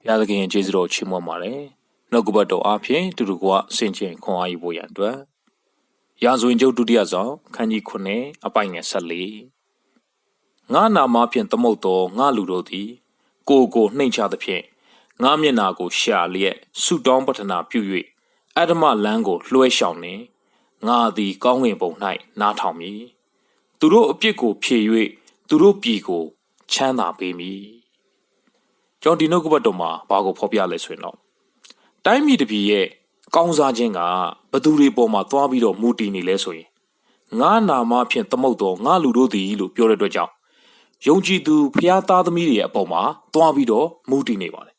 ဘုရားသခင်ရဲ့ကျေးဇူးတော်ချီးမွမ်းပါတယ်နှုတ်ကပတ်တော်အားဖြင့်တူတူကဆင်ခြင်ခွန်အားယူဖို့ရန်အတွက်ရာဇဝင်ကျုပ်ဒုတိယဆောင်ခန်းကြီး9အပိုင်ငယ်14ငါနာမဖြင့်သမုတ်တော်ငါလူတို့သည် ကိုယ်ကိုနှိမ်ချသဖြင့်ငါမျက်နာကိုရှာလျက်ဆုတောင်းပတနာပြု၍အတ္တမလန်းကိုလွှဲရှောင်နေငါသည်ကောင်းငင်ပုံ၌နားထောင်မည်သူတို့အပြစ်ကိုဖြေ၍သူတို့ပြည်ကိုချမ်းသာပေးမည် ကျွန်တော်ဒီနှုတ်ကပတ်တော်မှာဘာကိုဖော်ပြလဲဆိုရင်တော့တိုင်းပြည်တစ်ပြည်ရဲ့ကောင်းစားခြင်းကဘသူတွေပေါ်မှာသွားပြီးတော့မူတည်နေလဲဆိုရင်ငါနာမဖြင့်သမုတ်တော်ငါလူတို့သည်လို့ပြောတဲ့အတွက်ကြောင့်ယုံကြည်သူဖျားသားသမီးတွေရဲ့အပေါ်မှာသွားပြီးတော့မူတည်နေပါတယ်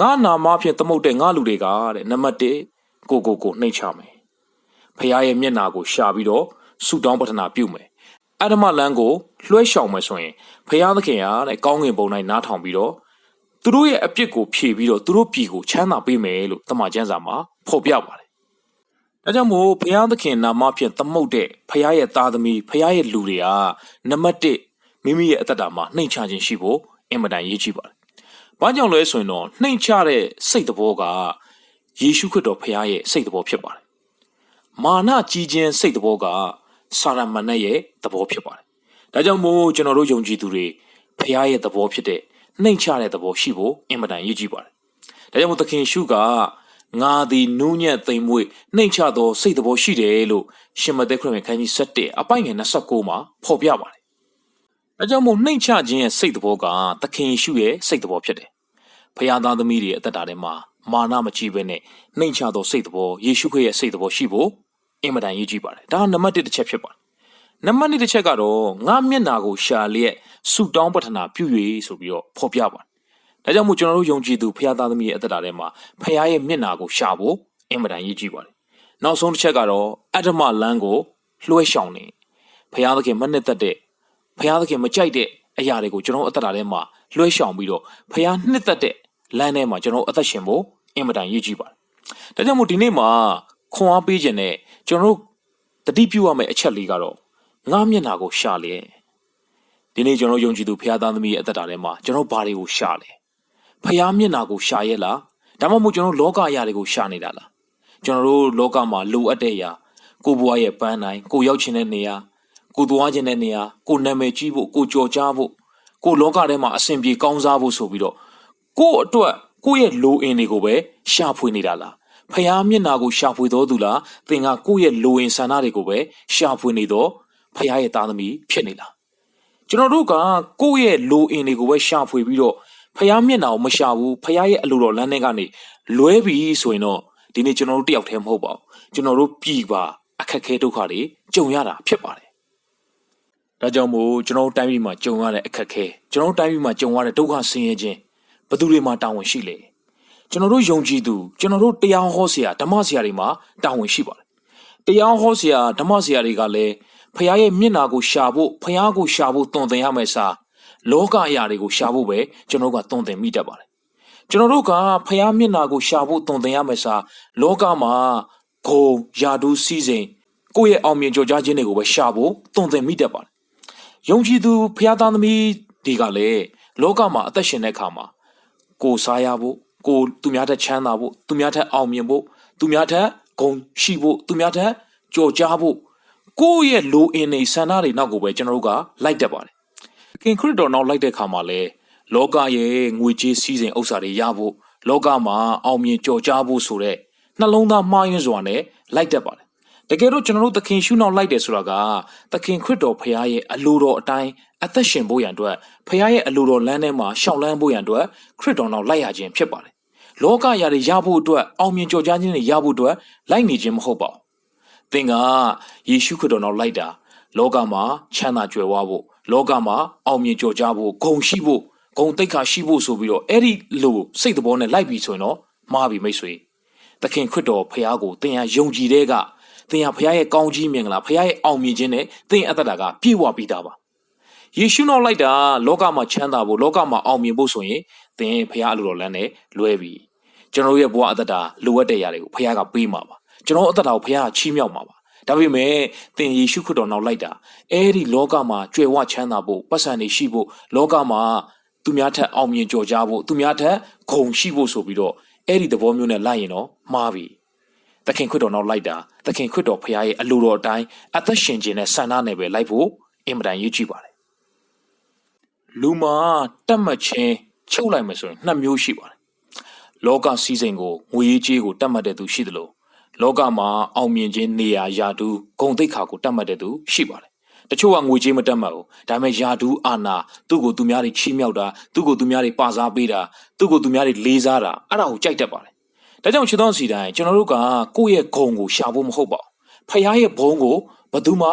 ငါနာမဖြင့်သမုတ်တဲ့ငါလူတွေကတဲ့နံပါတ်1ကိုကိုကိုနှိမ့်ချမယ်ဖျားရဲ့မျက်နာကိုရှာပြီးတော့ဆုတောင်းပတနာပြုမယ်အတ္တမလန်းကိုလွှဲရှောင်မယ်ဆိုရင်ဖျားသခင်ကတဲ့ကောင်းငင်ပုံ၌နားထောင်ပြီးတော့ သူတို့ရဲ့အပြစ်ကိုဖြေပြီးတော့သူတို့ပြည်ကိုချမ်းသာပေးမယ်လို့တမန်ကျမ်းစာမှာဖော်ပြပါတယ်။ဒါကြောင့်မို့ဘုရားသခင်နာမဖြင့်သမုတ်တဲ့ဘုရားရဲ့သားသမီးဘုရားရဲ့လူတွေကနံပါတ်1မိမိရဲ့အသက်တာမှာနှိမ်ချခြင်းရှိဖို့အင်မတန်ရေးကြည့်ပါတယ်။ဘာကြောင့်လဲဆိုရင်တော့နှိမ်ချတဲ့စိတ်တော်ကယေရှုခရစ်တော်ဘုရားရဲ့စိတ်တော်ဖြစ်ပါတယ်။မာနကြီးခြင်းစိတ်တော်ကစာရမဏေရဲ့သဘောဖြစ်ပါတယ်။ဒါကြောင့်မို့ကျွန်တော်တို့ယုံကြည်သူတွေဘုရားရဲ့သဘောဖြစ်တဲ့ နှိမ်ချတဲ့သဘောရှိဖို့အင်မတန်ရည်ကြည်ပါတယ်။ဒါကြောင့်မို့သခင်ရှုကငါသည်နူးညံ့သိမ်မွေ့နှိမ်ချသောစိတ်သဘောရှိတယ်လို့ရှင်မသက်ခရစ်ဝင်ခန်းကြီး7အပိုင်ငယ်29မှာဖော်ပြပါတယ်။ဒါကြောင့်မို့နှိမ်ချခြင်းရဲ့စိတ်သဘောကသခင်ရှုရဲ့စိတ်သဘောဖြစ်တယ်။ဖခင်သားသမီးတွေအသက်တာထဲမှာမာနမကြီးပဲနဲ့နှိမ်ချသောစိတ်သဘောယေရှုခရစ်ရဲ့စိတ်သဘောရှိဖို့အင်မတန်ရည်ကြည်ပါတယ်။ဒါကနံပါတ်1တစ်ချက်ဖြစ်ပါတယ်။ နံပါတ်2တစ်ချက်ကတော့ငါမျက်နာကိုရှာလျက်ဆုတောင်းပတနာပြု၍ဆိုပြီးတော့ဖော်ပြပါတယ်။ဒါကြောင့်မို့ကျွန်တော်တို့ယုံကြည်သူဖခင်သားသမီးရဲ့အသက်တာထဲမှာဖခင်ရဲ့မျက်နာကိုရှာဖို့အင်မတန်ရည်ကြည်ပါတယ်။နောက်ဆုံးတစ်ချက်ကတော့အတ္တမလန်းကိုလွှဲရှောင်နေဖခင်သခင်မနှစ်သက်တဲ့ဖခင်သခင်မကြိုက်တဲ့အရာတွေကိုကျွန်တော်အသက်တာထဲမှာလွှဲရှောင်ပြီးတော့ဖခင်နှစ်သက်တဲ့လမ်းထဲမှာကျွန်တော်အသက်ရှင်ဖို့အင်မတန်ရည်ကြည်ပါတယ်။ဒါကြောင့်မို့ဒီနေ့မှာခွန်အားပေးခြင်းနဲ့ကျွန်တော်တို့တတိပြုရမယ့်အချက်လေးကတော့ ငါမျက်နာကိုရှာလေဒီနေ့ကျွန်တော်ယုံကြည်သူဖခင်သားသမီးရဲ့အသက်တာထဲမှာကျွန်တော်ဘာတွေကိုရှာလဲဖခင်မျက်နာကိုရှာရဲလားဒါမှမဟုတ်ကျွန်တော်လောကအရာတွေကိုရှာနေတာလားကျွန်တော်တို့လောကမှာလိုအပ်တဲ့အရာကိုဘွားရဲ့ပန်းတိုင်းကိုရောက်ချင်တဲ့နေရာကိုသွားချင်တဲ့နေရာကိုနာမည်ကြီးဖို့ကိုကြော်ကြားဖို့ကိုလောကထဲမှာအဆင်ပြေကောင်းစားဖို့ဆိုပြီးတော့ကို့အတွက်ကိုယ့်ရဲ့လိုအင်တွေကိုပဲရှာဖွေနေတာလားဖျားမျက်နာကိုရှာဖွေတော်သူလားသင်ကကိုယ့်ရဲ့လိုအင်ဆန္ဒတွေကိုပဲရှာဖွေနေတော့ ဖျားရဲ့သားသမီးဖြစ်နေလားကျွန်တော်တို့ကကိုယ့်ရဲ့လိုအင်တွေကိုပဲရှာဖွေပြီးတော့ဖျားမျက်နာကိုမရှာဘူးဖျားရဲ့အလိုတော်လမ်းထဲကနေလွဲပြီဆိုရင်တော့ဒီနေ့ကျွန်တော်တို့တယောက်တည်းမဟုတ်ပါဘူးကျွန်တော်တို့ပြည်ပါအခက်ခဲဒုက္ခတွေကြုံရတာဖြစ်ပါတယ်ဒါကြောင့်မို့ကျွန်တော်တို့တိုင်းပြည်မှာကြုံရတဲ့အခက်ခဲကျွန်တော်တို့တိုင်းပြည်မှာကြုံရတဲ့ဒုက္ခဆင်းရဲခြင်းဘယ်သူတွေမှာတာဝန်ရှိလဲကျွန်တော်တို့ယုံကြည်သူကျွန်တော်တို့တရားဟောဆရာဓမ္မဆရာတွေမှာတာဝန်ရှိပါတယ်တရားဟောဆရာဓမ္မဆရာတွေကလည်း ဖခင်ရဲ့မျက်နာကိုရှာဖို့ဖခင်ကိုရှာဖို့တုံသင်ရမယ်စာလောကအရာတွေကိုရှာဖို့ပဲကျွန်တော်ကတုံသင်မိတတ်ပါတယ်ကျွန်တော်တို့ကဖခင်မျက်နာကိုရှာဖို့တုံသင်ရမယ်စာလောကမှာဂုံယာဒူးစီစဉ်ကိုယ့်ရဲ့အောင်မြင်ကြော်ကြားခြင်းတွေကိုပဲရှာဖို့တုံသင်မိတတ်ပါတယ်ယုံကြည်သူဖခင်သားသမီးတွေကလည်းလောကမှာအသက်ရှင်တဲ့အခါမှာကိုစားရဖို့ကိုသူများထက်ချမ်းသာဖို့သူများထက်အောင်မြင်ဖို့သူများထက်ဂုဏ်ရှိဖို့သူများထက်ကြော်ကြားဖို့ ကိုယ့်ရဲ့လိုအင်နေဆန္ဒတွေနောက်ကိုပဲကျွန်တော်တို့ကလိုက်တက်ပါတယ်။ခင်ခရစ်တော်နောက်လိုက်တဲ့ခါမှာလဲလောကရဲ့ငွေကြေးစည်းစိမ်ဥစ္စာတွေရဖို့လောကမှာအောင်မြင်ကြော်ကြားဖို့ဆိုတဲ့နှလုံးသားမှားယွင်းစွာနဲ့လိုက်တက်ပါတယ်။တကယ်တော့ကျွန်တော်တို့သခင်ရှုနောက်လိုက်တယ်ဆိုတာကသခင်ခရစ်တော်ဖခင်ရဲ့အလိုတော်အတိုင်းအသက်ရှင်ဖို့ရန်အတွက်ဖခင်ရဲ့အလိုတော်လမ်းထဲမှာရှောင်လန်းဖို့ရန်အတွက်ခရစ်တော်နောက်လိုက်ရခြင်းဖြစ်ပါတယ်။လောကရာတွေရဖို့အတွက်အောင်မြင်ကြော်ကြားခြင်းတွေရဖို့အတွက်လိုက်နေခြင်းမဟုတ်ပါဘူး သင်ကယေရှုခရစ်တော်နောက်လိုက်တာလောကမှာချမ်းသာကြွယ်ဝဖို့လောကမှာအောင်မြင်ကြော်ကြားဖို့ဂုဏ်ရှိဖို့ဂုဏ်တိတ်ခါရှိဖို့ဆိုပြီးတော့အဲ့ဒီလိုစိတ်သဘောနဲ့လိုက်ပြီဆိုရင်တော့မှားပြီမိတ်ဆွေသခင်ခရစ်တော်ဖခင်ကိုသင်ဟာယုံကြည်တဲ့ကသင်ဟာဖခင်ရဲ့ကောင်းကြီးမြင်ကလားဖခင်ရဲ့အောင်မြင်ခြင်းနဲ့သင်အသက်တာကပြည့်ဝပြီးသားပါယေရှုနောက်လိုက်တာလောကမှာချမ်းသာဖို့လောကမှာအောင်မြင်ဖို့ဆိုရင်သင်ဖခင်အလိုတော်လမ်းနဲ့လွဲပြီကျွန်တော်ရဲ့ဘဝအသက်တာလိုအပ်တဲ့ຢာတွေကိုဖခင်ကပေးမှာပါ ကျွန်တော်အသက်တာကိုဘုရားကချီးမြှောက်မှာပါဒါပေမဲ့သင်ယေရှုခရစ်တော်နောက်လိုက်တာအဲ့ဒီလောကမှာကြွယ်ဝချမ်းသာဖို့ပတ်စံနေရှိဖို့လောကမှာသူများထက်အောင်မြင်ကြော်ကြဖို့သူများထက်ဂုံရှိဖို့ဆိုပြီးတော့အဲ့ဒီသဘောမျိုးနဲ့လိုက်ရင်တော့မှားပြီသခင်ခရစ်တော်နောက်လိုက်တာသခင်ခရစ်တော်ဖခင်ရဲ့အလိုတော်အတိုင်းအသက်ရှင်ခြင်းနဲ့ဆန္ဒနဲ့ပဲလိုက်ဖို့အင်မတန်ရည်ကြည့်ပါတယ်လူမှာတတ်မှတ်ခြင်းချုပ်လိုက်မယ်ဆိုရင်နှစ်မျိုးရှိပါတယ်လောကစည်းစိမ်ကိုငွေရေးကြေးကိုတတ်မှတ်တဲ့သူရှိသလို လောကမှာအောင်မြင်ခြင်းနေရာယာတူဂုံတိတ်ခါကိုတတ်မှတ်တဲ့သူရှိပါတယ်တချို့ကငွေကြေးမတတ်မှတ်ဘူးဒါပေမဲ့ယာတူအာနာသူ့ကိုသူများတွေချီးမြှောက်တာသူ့ကိုသူများတွေပါစားပေးတာသူ့ကိုသူများတွေလေးစားတာအဲ့ဒါကိုကြိုက်တတ်ပါတယ်ဒါကြောင့်ချစ်တော်စီတိုင်းကျွန်တော်တို့ကကိုယ့်ရဲ့ဂုံကိုရှာဖို့မဟုတ်ပါဘူးဖခင်ရဲ့ဘုန်းကိုဘယ်သူမှ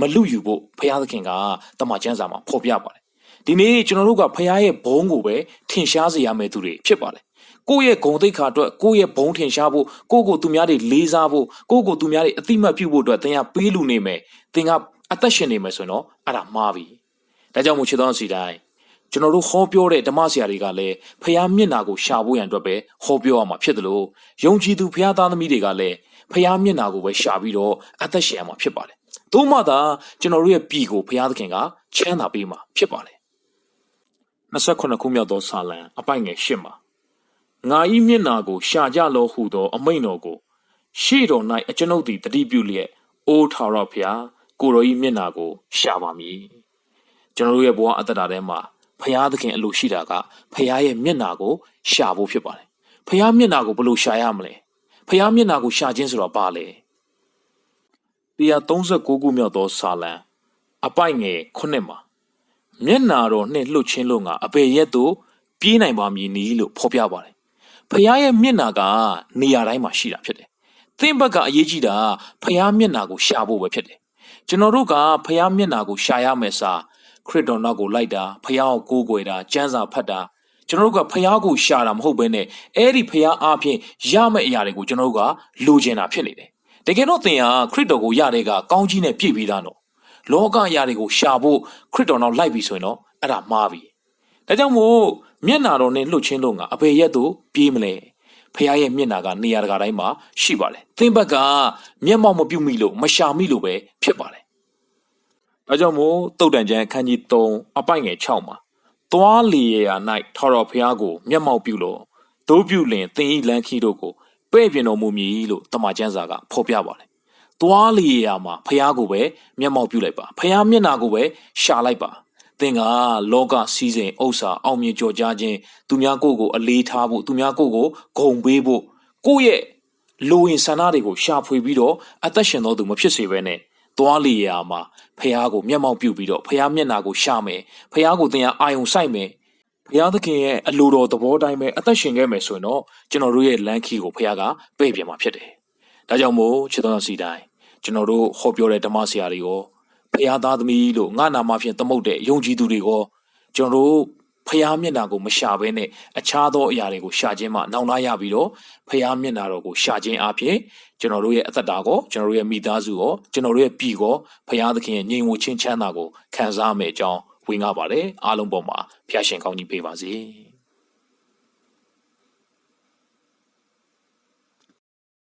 မလူယူဖို့ဖခင်သခင်ကတမန်ကျမ်းစာမှာဖော်ပြပါတယ်ဒီနေ့ကျွန်တော်တို့ကဖခင်ရဲ့ဘုန်းကိုပဲထင်ရှားစေရမယ့်သူတွေဖြစ်ပါတယ် ကိုယ့်ရဲ့ဂုံတိတ်ခါအတွက်ကိုယ့်ရဲ့ဘုံထင်ရှားဖို့ကိုယ့်ကိုသူများတွေလေးစားဖို့ကိုယ့်ကိုသူများတွေအတိမတ်ပြုဖို့အတွက်သင်ကပေးလူနေမယ်သင်ကအသက်ရှင်နေမယ်ဆိုရင်တော့အဲ့ဒါမှားပြီဒါကြောင့်မို့ချစ်တော်စီတိုင်းကျွန်တော်တို့ဟောပြောတဲ့ဓမ္မဆရာတွေကလည်းဖျားမျက်နာကိုရှာဖို့ရန်အတွက်ပဲဟောပြောရမှာဖြစ်တယ်လို့ယုံကြည်သူဖျားသားသမီးတွေကလည်းဖျားမျက်နာကိုပဲရှာပြီးတော့အသက်ရှင်ရမှာဖြစ်ပါတယ်။သို့မှသာကျွန်တော်တို့ရဲ့ပြည်ကိုဖျားသခင်ကချမ်းသာပေးမှာဖြစ်ပါတယ်။29ခုမြောက်သောစာလံအပိုင်ငယ်၈မှာ ငါဤမျက်နာကိုရှာကြလောဟုသော အမိန်တော်ကို ရှေ့တော်၌အကျွန်ုပ်သည်တတိပြုလျက်အိုးထာဝရဖျားကိုရောဤမျက်နာကိုရှာပါမည်ကျွန်တော်တို့ရဲ့ဘဝအတ္တတာထဲမှာဖျားသခင်အလိုရှိတာကဖျားရဲ့မျက်နာကိုရှာဖို့ဖြစ်ပါတယ်ဖျားမျက်နာကိုဘယ်လိုရှာရမလဲဖျားမျက်နာကိုရှာခြင်းဆိုတော့ဘာလဲ139ခုမြောက်သောစာလံအပိုက်ငယ်9မှာမျက်နာတော်နှင့်လှုပ်ခြင်းလို့ငါအပေရက်သို့ပြေးနိုင်ပါမည်နီလို့ဖော်ပြပါတယ် ဖျားရဲ့မျက်နာကနေရာတိုင်းမှာရှိတာဖြစ်တယ်သင်ဘက်ကအရေးကြီးတာဖျားမျက်နာကိုရှာဖို့ပဲဖြစ်တယ်ကျွန်တော်တို့ကဖျားမျက်နာကိုရှာရမယ်စာခရစ်တော်နောက်ကိုလိုက်တာဖျားကိုကိုးကွယ်တာကျမ်းစာဖတ်တာကျွန်တော်တို့ကဖျားကိုရှာတာမဟုတ်ဘဲနဲ့အဲ့ဒီဖျားအားဖြင့်ရမယ့်အရာတွေကိုကျွန်တော်တို့ကလိုချင်တာဖြစ်နေတယ်တကယ်တော့သင်ဟာခရစ်တော်ကိုရတဲ့ကကောင်းကြီးနဲ့ပြည့်ပြီးသားနော်လောကအရာတွေကိုရှာဖို့ခရစ်တော်နောက်လိုက်ပြီဆိုရင်တော့အဲ့ဒါမှားပြီဒါကြောင့်မို့ မျက်နာတော်နဲ့လှုပ်ချင်းလို့ငါအဘယ်ရက်သို့ပြေးမလဲဖခင်ရဲ့မျက်နာကနေရာတကာတိုင်းမှာရှိပါတယ်သင်ဘက်ကမျက်မှောက်မပြုတ်မိလို့မရှာမိလို့ပဲဖြစ်ပါတယ်ဒါကြောင့်မို့တုတ်တန်ကျမ်းအခန်းကြီး3အပိုက်ငယ်6မှာသွားလီရာ၌ထော်တော်ဖះကို မျက်မှောက်ပြုလို့ဒိုးပြုလင်သင်ဤလန်းခီတို့ကိုပဲ့ပြင်တော်မူမည်လို့တမန်ကျမ်းစာကဖော်ပြပါတယ်သွားလီရာမှာဖះကိုပဲမျက်မှောက်ပြုလိုက်ပါဖះမျက်နာကိုပဲရှာလိုက်ပါ သင်ကလောကစည်းစိမ်ဥစ္စာအောင်မြင်ကြော်ကြားခြင်းသူများကိုယ်ကိုအလေးထားဖို့သူများကိုယ်ကိုဂုံပေးဖို့ကိုယ့်ရဲ့လိုရင်ဆန္ဒတွေကိုရှာဖွေပြီးတော့အသက်ရှင်တော်သူမဖြစ်စေဘဲနဲ့သွားလီယာမှာဖះကိုမျက်မှောက်ပြုပြီးတော့ဖះမျက်နာကိုရှာမယ်ဖះကိုသင်ကအာယုံစိုက်မယ်ဘုရားသခင်ရဲ့အလိုတော်သဘောတိုင်းပဲအသက်ရှင်ခဲ့မယ်ဆိုရင်တော့ကျွန်တော်တို့ရဲ့လမ်းခီကိုဘုရားကပြည့်ပြမှာဖြစ်တယ်။ဒါကြောင့်မို့ချစ်တော်စီတိုင်းကျွန်တော်တို့ဟောပြောတဲ့ဓမ္မဆရာတွေရော ဖရာသားသမီးလို့ငါနာမဖြင့်သမုတ်တဲ့ယုံကြည်သူတွေကိုကျွန်တော်တို့ဖရာမျက်နာကိုမရှာဘဲနဲ့အခြားသောအရာတွေကိုရှာခြင်းမှနောင်လာရပြီးတော့ဖရာမျက်နာတော်ကိုရှာခြင်းအပြင်ကျွန်တော်တို့ရဲ့အသက်တာကိုကျွန်တော်တို့ရဲ့မိသားစုကိုကျွန်တော်တို့ရဲ့ပြည်ကိုဖရာသခင်ရဲ့ငြိမ်ဝှချင်းချမ်းသာကိုခံစားမယ်အကြောင်းဝင်ကားပါတယ်အားလုံးပေါ်မှာဖျာရှင်ကောင်းကြီးပေးပါစေ။